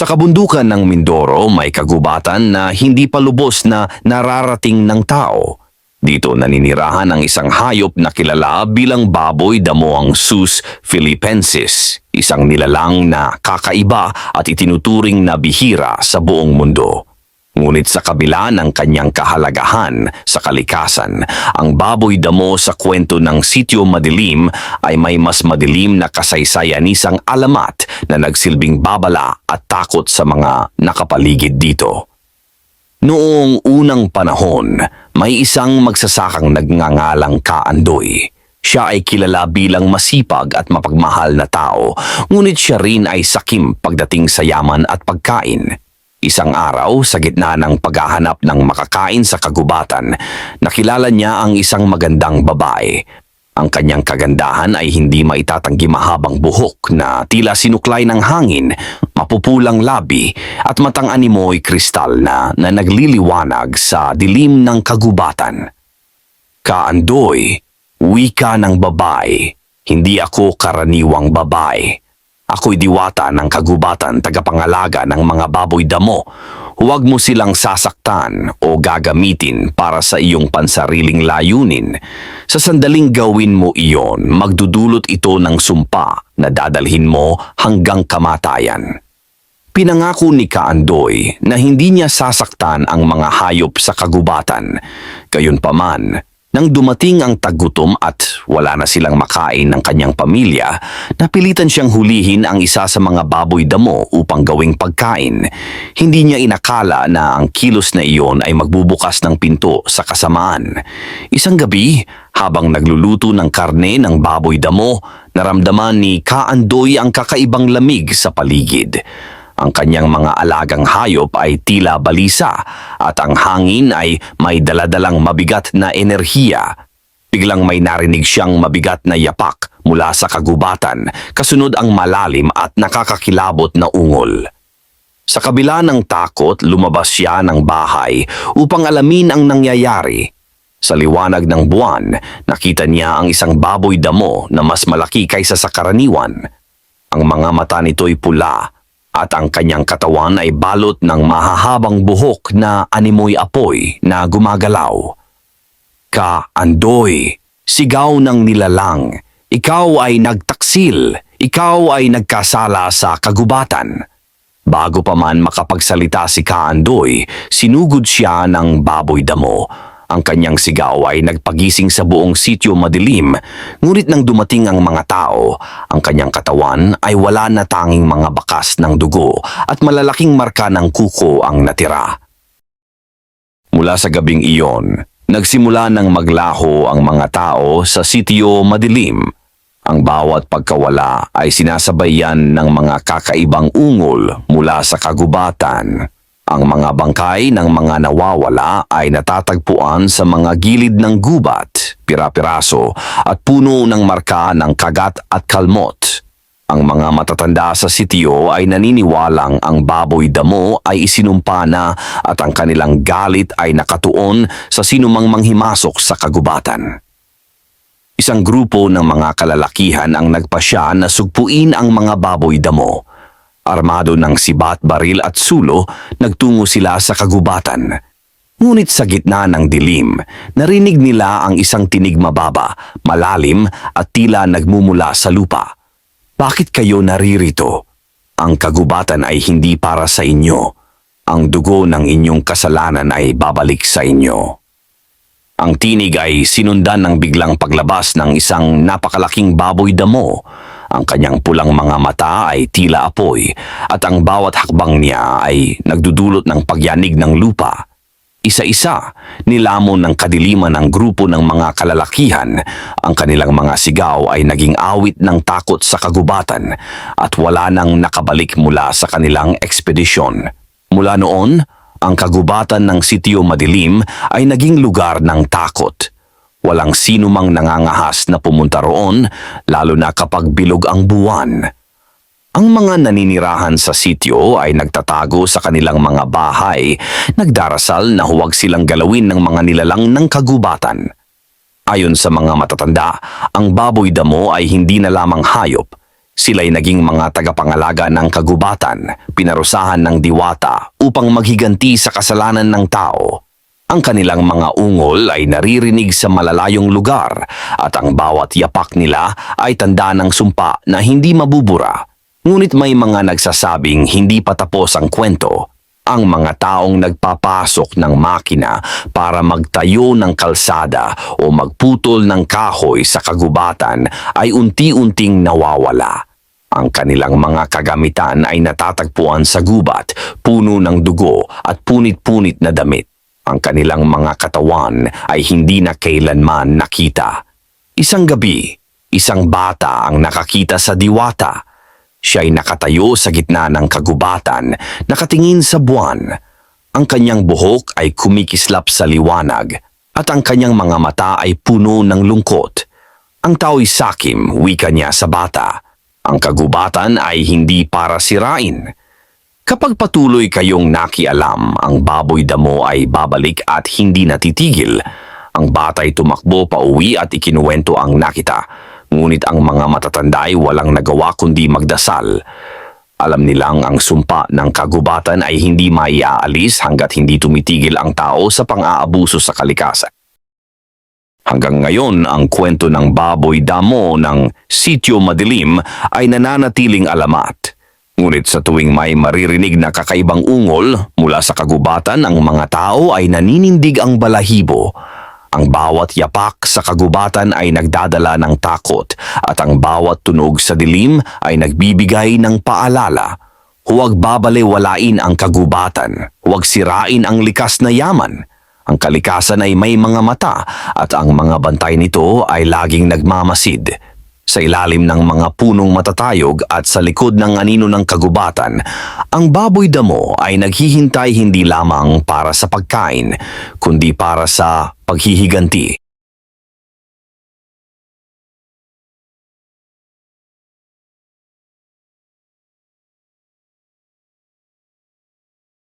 Sa kabundukan ng Mindoro may kagubatan na hindi pa lubos na nararating ng tao. Dito naninirahan ang isang hayop na kilala bilang baboy damo ang Sus philippensis, isang nilalang na kakaiba at itinuturing na bihira sa buong mundo. Ngunit sa kabila ng kanyang kahalagahan sa kalikasan, ang baboy damo sa kwento ng Sityo Madilim ay may mas madilim na kasaysayan isang alamat na nagsilbing babala at takot sa mga nakapaligid dito. Noong unang panahon, may isang magsasakang nagngangalang Kaandoy. Siya ay kilala bilang masipag at mapagmahal na tao, ngunit siya rin ay sakim pagdating sa yaman at pagkain. Isang araw, sa gitna ng paghahanap ng makakain sa kagubatan, nakilala niya ang isang magandang babae. Ang kanyang kagandahan ay hindi maitatanggi mahabang buhok na tila sinuklay ng hangin, mapupulang labi at matang animoy kristal na, na nagliliwanag sa dilim ng kagubatan. Kaandoy, wika ng babae, hindi ako karaniwang babae. Ako'y diwata ng kagubatan tagapangalaga ng mga baboy damo. Huwag mo silang sasaktan o gagamitin para sa iyong pansariling layunin. Sa sandaling gawin mo iyon, magdudulot ito ng sumpa na dadalhin mo hanggang kamatayan. Pinangako ni Kaandoy na hindi niya sasaktan ang mga hayop sa kagubatan. Gayunpaman, nang dumating ang tagutom at wala na silang makain ng kanyang pamilya, napilitan siyang hulihin ang isa sa mga baboy damo upang gawing pagkain. Hindi niya inakala na ang kilos na iyon ay magbubukas ng pinto sa kasamaan. Isang gabi, habang nagluluto ng karne ng baboy damo, naramdaman ni Kaandoy ang kakaibang lamig sa paligid. Ang kanyang mga alagang hayop ay tila balisa at ang hangin ay may daladalang mabigat na enerhiya. Biglang may narinig siyang mabigat na yapak mula sa kagubatan, kasunod ang malalim at nakakakilabot na ungol. Sa kabila ng takot, lumabas siya ng bahay upang alamin ang nangyayari. Sa liwanag ng buwan, nakita niya ang isang baboy damo na mas malaki kaysa sa karaniwan. Ang mga mata nito'y pula at ang kanyang katawan ay balot ng mahahabang buhok na animoy apoy na gumagalaw. Ka-andoy, sigaw ng nilalang, ikaw ay nagtaksil, ikaw ay nagkasala sa kagubatan. Bago pa man makapagsalita si Kaandoy, sinugod siya ng baboy damo. Ang kanyang sigaw ay nagpagising sa buong sityo madilim, ngunit nang dumating ang mga tao, ang kanyang katawan ay wala na tanging mga bakas ng dugo at malalaking marka ng kuko ang natira. Mula sa gabing iyon, nagsimula ng maglaho ang mga tao sa sityo madilim. Ang bawat pagkawala ay sinasabayan ng mga kakaibang ungol mula sa kagubatan. Ang mga bangkay ng mga nawawala ay natatagpuan sa mga gilid ng gubat, pira-piraso at puno ng marka ng kagat at kalmot. Ang mga matatanda sa sitio ay naniniwalang ang baboy damo ay isinumpa na at ang kanilang galit ay nakatuon sa sinumang manghimasok sa kagubatan. Isang grupo ng mga kalalakihan ang nagpasya na sugpuin ang mga baboy damo. Armado ng sibat, baril at sulo, nagtungo sila sa kagubatan. Ngunit sa gitna ng dilim, narinig nila ang isang tinig mababa, malalim at tila nagmumula sa lupa. Bakit kayo naririto? Ang kagubatan ay hindi para sa inyo. Ang dugo ng inyong kasalanan ay babalik sa inyo. Ang tinig ay sinundan ng biglang paglabas ng isang napakalaking baboy damo. Ang kanyang pulang mga mata ay tila apoy at ang bawat hakbang niya ay nagdudulot ng pagyanig ng lupa. Isa-isa, nilamon ng kadiliman ng grupo ng mga kalalakihan. Ang kanilang mga sigaw ay naging awit ng takot sa kagubatan at wala nang nakabalik mula sa kanilang ekspedisyon. Mula noon, ang kagubatan ng sitio madilim ay naging lugar ng takot. Walang sino mang nangangahas na pumunta roon, lalo na kapag bilog ang buwan. Ang mga naninirahan sa sityo ay nagtatago sa kanilang mga bahay, nagdarasal na huwag silang galawin ng mga nilalang ng kagubatan. Ayon sa mga matatanda, ang baboy damo ay hindi na lamang hayop. Sila'y naging mga tagapangalaga ng kagubatan, pinarusahan ng diwata upang maghiganti sa kasalanan ng tao. Ang kanilang mga ungol ay naririnig sa malalayong lugar at ang bawat yapak nila ay tanda ng sumpa na hindi mabubura. Ngunit may mga nagsasabing hindi pa tapos ang kwento. Ang mga taong nagpapasok ng makina para magtayo ng kalsada o magputol ng kahoy sa kagubatan ay unti-unting nawawala. Ang kanilang mga kagamitan ay natatagpuan sa gubat, puno ng dugo at punit-punit na damit. Ang kanilang mga katawan ay hindi na kailanman nakita. Isang gabi, isang bata ang nakakita sa diwata. Siya ay nakatayo sa gitna ng kagubatan, nakatingin sa buwan. Ang kanyang buhok ay kumikislap sa liwanag at ang kanyang mga mata ay puno ng lungkot. Ang tao'y sakim, wika niya sa bata. Ang kagubatan ay hindi para sirain. Kapag patuloy kayong nakialam, ang baboy damo ay babalik at hindi natitigil. Ang batay tumakbo pa uwi at ikinuwento ang nakita. Ngunit ang mga matatanda ay walang nagawa kundi magdasal. Alam nilang ang sumpa ng kagubatan ay hindi maiaalis hanggat hindi tumitigil ang tao sa pang-aabuso sa kalikasan. Hanggang ngayon, ang kwento ng baboy damo ng Sitio Madilim ay nananatiling alamat. Ngunit sa tuwing may maririnig na kakaibang ungol mula sa kagubatan, ang mga tao ay naninindig ang balahibo. Ang bawat yapak sa kagubatan ay nagdadala ng takot at ang bawat tunog sa dilim ay nagbibigay ng paalala. Huwag babalewalain ang kagubatan, huwag sirain ang likas na yaman. Ang kalikasan ay may mga mata at ang mga bantay nito ay laging nagmamasid. Sa ilalim ng mga punong matatayog at sa likod ng anino ng kagubatan, ang baboy damo ay naghihintay hindi lamang para sa pagkain, kundi para sa paghihiganti.